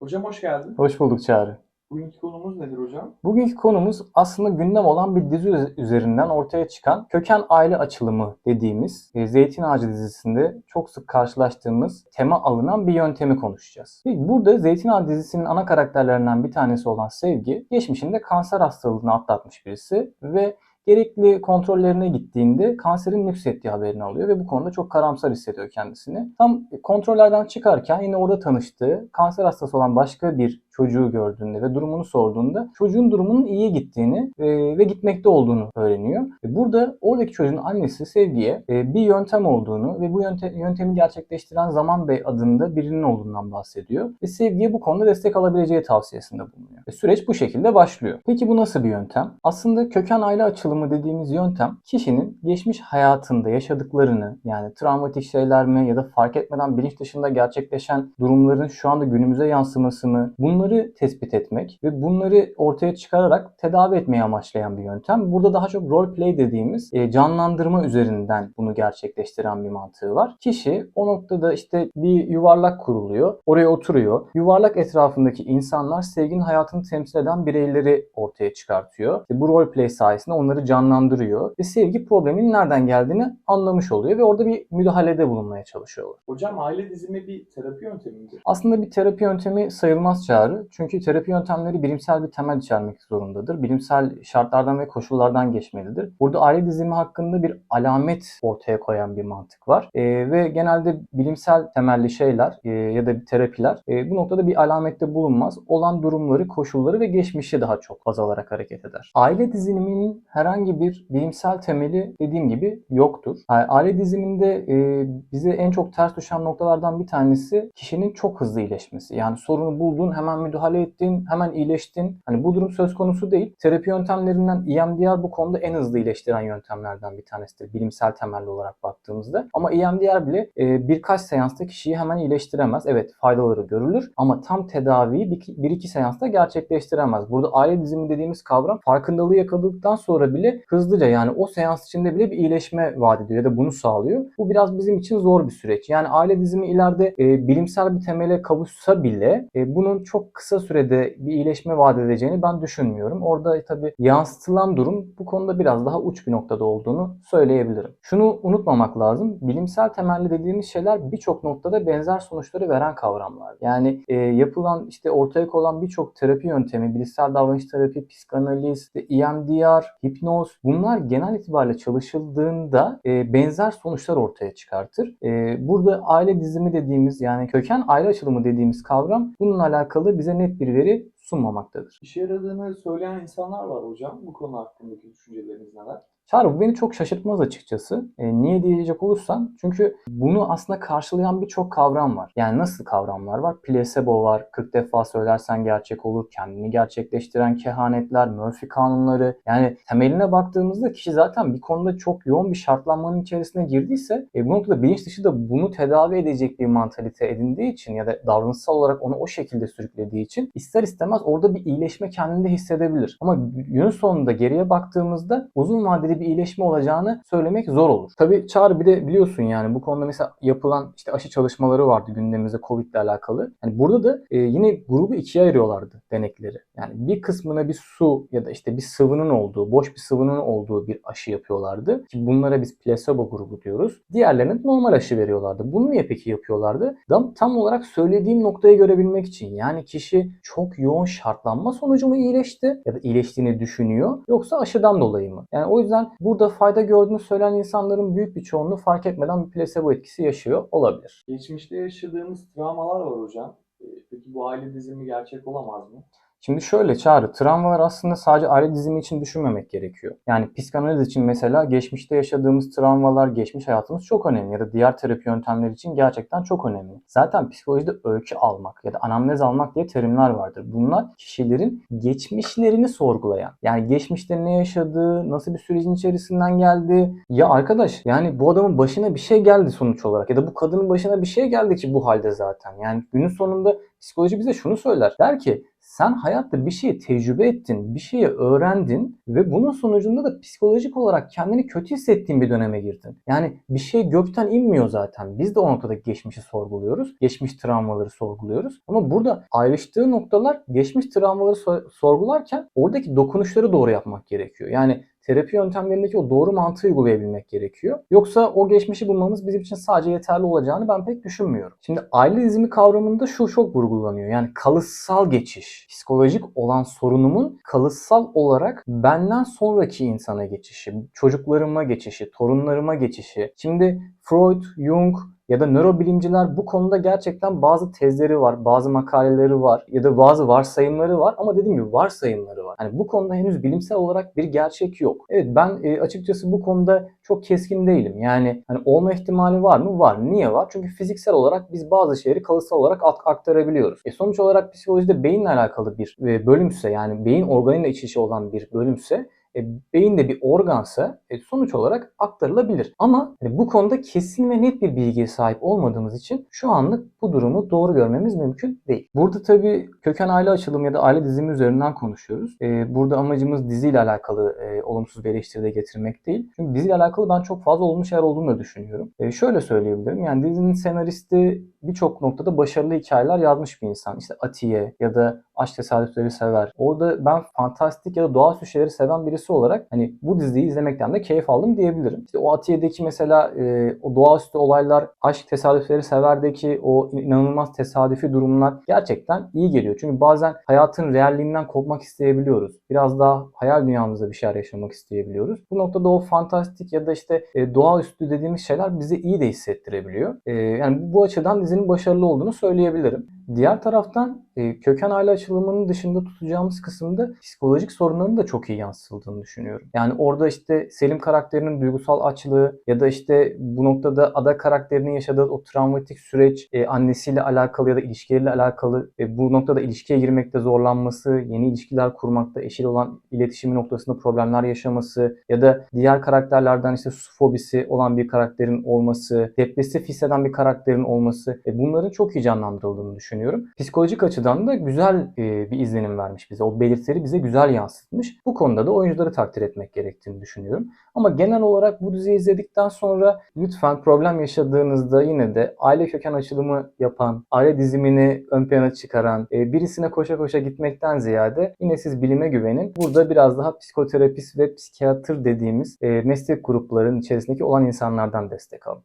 Hocam hoş geldin. Hoş bulduk Çağrı. Bugünkü konumuz nedir hocam? Bugünkü konumuz aslında gündem olan bir dizi üzerinden ortaya çıkan köken aile açılımı dediğimiz e, Zeytin Ağacı dizisinde çok sık karşılaştığımız tema alınan bir yöntemi konuşacağız. Burada Zeytin Ağacı dizisinin ana karakterlerinden bir tanesi olan Sevgi geçmişinde kanser hastalığını atlatmış birisi ve gerekli kontrollerine gittiğinde kanserin nüksettiği haberini alıyor ve bu konuda çok karamsar hissediyor kendisini. Tam kontrollerden çıkarken yine orada tanıştığı kanser hastası olan başka bir çocuğu gördüğünde ve durumunu sorduğunda çocuğun durumunun iyi gittiğini e, ve gitmekte olduğunu öğreniyor. E, burada oradaki çocuğun annesi Sevgi'ye e, bir yöntem olduğunu ve bu yöntem, yöntemi gerçekleştiren Zaman Bey adında birinin olduğundan bahsediyor. Ve Sevgi'ye bu konuda destek alabileceği tavsiyesinde bulunuyor. Süreç bu şekilde başlıyor. Peki bu nasıl bir yöntem? Aslında köken aile açılımı dediğimiz yöntem kişinin geçmiş hayatında yaşadıklarını yani travmatik şeyler mi ya da fark etmeden bilinç dışında gerçekleşen durumların şu anda günümüze yansımasını bunları tespit etmek ve bunları ortaya çıkararak tedavi etmeye amaçlayan bir yöntem. Burada daha çok role play dediğimiz e, canlandırma üzerinden bunu gerçekleştiren bir mantığı var. Kişi o noktada işte bir yuvarlak kuruluyor. Oraya oturuyor. Yuvarlak etrafındaki insanlar sevginin hayatını temsil eden bireyleri ortaya çıkartıyor. İşte bu role play sayesinde onları canlandırıyor ve sevgi probleminin nereden geldiğini anlamış oluyor ve orada bir müdahalede bulunmaya çalışıyorlar. Hocam aile dizimi bir terapi yöntemi midir? Aslında bir terapi yöntemi sayılmaz çağrı. Çünkü terapi yöntemleri bilimsel bir temel içermek zorundadır. Bilimsel şartlardan ve koşullardan geçmelidir. Burada aile dizimi hakkında bir alamet ortaya koyan bir mantık var. E, ve genelde bilimsel temelli şeyler e, ya da terapiler e, bu noktada bir alamette bulunmaz. Olan durumları, koşulları ve geçmişi daha çok baz alarak hareket eder. Aile diziminin herhangi bir bilimsel temeli dediğim gibi yoktur. Yani aile diziminde e, bize en çok ters düşen noktalardan bir tanesi kişinin çok hızlı iyileşmesi. Yani sorunu buldun, hemen müdahale ettin, hemen iyileştin. Hani bu durum söz konusu değil. Terapi yöntemlerinden EMDR bu konuda en hızlı iyileştiren yöntemlerden bir tanesidir. Bilimsel temelli olarak baktığımızda. Ama EMDR bile e, birkaç seansta kişiyi hemen iyileştiremez. Evet faydaları görülür ama tam tedaviyi bir, bir iki seansta gerçekleştiremez. Burada aile dizimi dediğimiz kavram farkındalığı yakaladıktan sonra bile hızlıca yani o seans içinde bile bir iyileşme vaat ediyor ya da bunu sağlıyor. Bu biraz bizim için zor bir süreç. Yani aile dizimi ileride e, bilimsel bir temele kavuşsa bile e, bunun çok kısa sürede bir iyileşme vaat edeceğini ben düşünmüyorum. Orada tabii yansıtılan durum bu konuda biraz daha uç bir noktada olduğunu söyleyebilirim. Şunu unutmamak lazım. Bilimsel temelli dediğimiz şeyler birçok noktada benzer sonuçları veren kavramlar. Yani e, yapılan işte ortaya konan birçok terapi yöntemi, bilişsel davranış terapi, psikanaliz, EMDR, hipnoz bunlar genel itibariyle çalışıldığında e, benzer sonuçlar ortaya çıkartır. E, burada aile dizimi dediğimiz yani köken aile açılımı dediğimiz kavram bununla alakalı bize net bir veri sunmamaktadır. İşe yaradığını söyleyen insanlar var hocam. Bu konu hakkındaki düşünceleriniz neler? Çağrı bu beni çok şaşırtmaz açıkçası. E, niye diyecek olursan çünkü bunu aslında karşılayan birçok kavram var. Yani nasıl kavramlar var? Plasebo var, 40 defa söylersen gerçek olur, kendini gerçekleştiren kehanetler, Murphy kanunları. Yani temeline baktığımızda kişi zaten bir konuda çok yoğun bir şartlanmanın içerisine girdiyse e, bu noktada bilinç dışı da bunu tedavi edecek bir mantalite edindiği için ya da davranışsal olarak onu o şekilde sürüklediği için ister istemez orada bir iyileşme kendinde hissedebilir. Ama günün sonunda geriye baktığımızda uzun vadeli bir iyileşme olacağını söylemek zor olur. Tabii Çağrı bir de biliyorsun yani bu konuda mesela yapılan işte aşı çalışmaları vardı gündemimizde Covid ile alakalı. Yani burada da e, yine grubu ikiye ayırıyorlardı denekleri. Yani bir kısmına bir su ya da işte bir sıvının olduğu, boş bir sıvının olduğu bir aşı yapıyorlardı. Ki bunlara biz placebo grubu diyoruz. Diğerlerine normal aşı veriyorlardı. Bunu niye peki yapıyorlardı? Tam, tam olarak söylediğim noktayı görebilmek için. Yani kişi çok yoğun şartlanma sonucu mu iyileşti ya da iyileştiğini düşünüyor yoksa aşıdan dolayı mı? Yani o yüzden burada fayda gördüğünü söyleyen insanların büyük bir çoğunluğu fark etmeden bir placebo etkisi yaşıyor olabilir. Geçmişte yaşadığımız travmalar var hocam. Ee, Peki bu aile dizimi gerçek olamaz mı? Şimdi şöyle Çağrı, travmalar aslında sadece aile dizimi için düşünmemek gerekiyor. Yani psikanaliz için mesela geçmişte yaşadığımız travmalar, geçmiş hayatımız çok önemli ya da diğer terapi yöntemleri için gerçekten çok önemli. Zaten psikolojide öykü almak ya da anamnez almak diye terimler vardır. Bunlar kişilerin geçmişlerini sorgulayan. Yani geçmişte ne yaşadığı, nasıl bir sürecin içerisinden geldi. Ya arkadaş yani bu adamın başına bir şey geldi sonuç olarak ya da bu kadının başına bir şey geldi ki bu halde zaten. Yani günün sonunda psikoloji bize şunu söyler. Der ki sen hayatta bir şeyi tecrübe ettin, bir şeyi öğrendin ve bunun sonucunda da psikolojik olarak kendini kötü hissettiğin bir döneme girdin. Yani bir şey gökten inmiyor zaten. Biz de o noktada geçmişi sorguluyoruz. Geçmiş travmaları sorguluyoruz. Ama burada ayrıştığı noktalar geçmiş travmaları so- sorgularken oradaki dokunuşları doğru yapmak gerekiyor. Yani terapi yöntemlerindeki o doğru mantığı uygulayabilmek gerekiyor. Yoksa o geçmişi bulmamız bizim için sadece yeterli olacağını ben pek düşünmüyorum. Şimdi aile dizimi kavramında şu çok vurgulanıyor. Yani kalıtsal geçiş. Psikolojik olan sorunumun kalıtsal olarak benden sonraki insana geçişi, çocuklarıma geçişi, torunlarıma geçişi. Şimdi Freud, Jung ya da nörobilimciler bu konuda gerçekten bazı tezleri var, bazı makaleleri var ya da bazı varsayımları var ama dediğim gibi varsayımları var. Yani bu konuda henüz bilimsel olarak bir gerçek yok. Evet ben e, açıkçası bu konuda çok keskin değilim. Yani hani olma ihtimali var mı? Var. Niye var? Çünkü fiziksel olarak biz bazı şeyleri kalıtsal olarak ak- aktarabiliyoruz. E sonuç olarak psikolojide beyinle alakalı bir e, bölümse yani beyin organıyla iç içe olan bir bölümse e, beyin de bir organsa e, sonuç olarak aktarılabilir. Ama hani bu konuda kesin ve net bir bilgiye sahip olmadığımız için şu anlık bu durumu doğru görmemiz mümkün değil. Burada tabii köken aile açılımı ya da aile dizimi üzerinden konuşuyoruz. E, burada amacımız diziyle alakalı e, olumsuz bir eleştiri de getirmek değil. Çünkü diziyle alakalı ben çok fazla olumlu şeyler olduğunu da düşünüyorum. E, şöyle söyleyebilirim. Yani dizinin senaristi birçok noktada başarılı hikayeler yazmış bir insan. İşte Atiye ya da aşk tesadüfleri sever. Orada ben fantastik ya da doğaüstü şeyleri seven birisi olarak hani bu diziyi izlemekten de keyif aldım diyebilirim. İşte o Atiye'deki mesela e, o doğaüstü olaylar, aşk tesadüfleri severdeki o inanılmaz tesadüfi durumlar gerçekten iyi geliyor. Çünkü bazen hayatın realliğinden kopmak isteyebiliyoruz. Biraz daha hayal dünyamızda bir şeyler yaşamak isteyebiliyoruz. Bu noktada o fantastik ya da işte e, doğaüstü dediğimiz şeyler bize iyi de hissettirebiliyor. E, yani bu açıdan dizinin başarılı olduğunu söyleyebilirim. Diğer taraftan e, köken aile açılımının dışında tutacağımız kısımda psikolojik sorunların da çok iyi yansıtıldığını düşünüyorum. Yani orada işte Selim karakterinin duygusal açlığı ya da işte bu noktada Ada karakterinin yaşadığı o travmatik süreç e, annesiyle alakalı ya da ilişkileriyle alakalı e, bu noktada ilişkiye girmekte zorlanması, yeni ilişkiler kurmakta eşiyle olan iletişimi noktasında problemler yaşaması ya da diğer karakterlerden işte su fobisi olan bir karakterin olması, depresif hisseden bir karakterin olması e, bunların çok iyi canlandırıldığını düşünüyorum. Psikolojik açıdan da güzel e, bir izlenim vermiş bize. O belirtileri bize güzel yansıtmış. Bu konuda da oyuncuları takdir etmek gerektiğini düşünüyorum. Ama genel olarak bu diziyi izledikten sonra lütfen problem yaşadığınızda yine de aile köken açılımı yapan, aile dizimini ön plana çıkaran, e, birisine koşa koşa gitmekten ziyade yine siz bilime güvenin. Burada biraz daha psikoterapist ve psikiyatr dediğimiz e, meslek grupların içerisindeki olan insanlardan destek alın.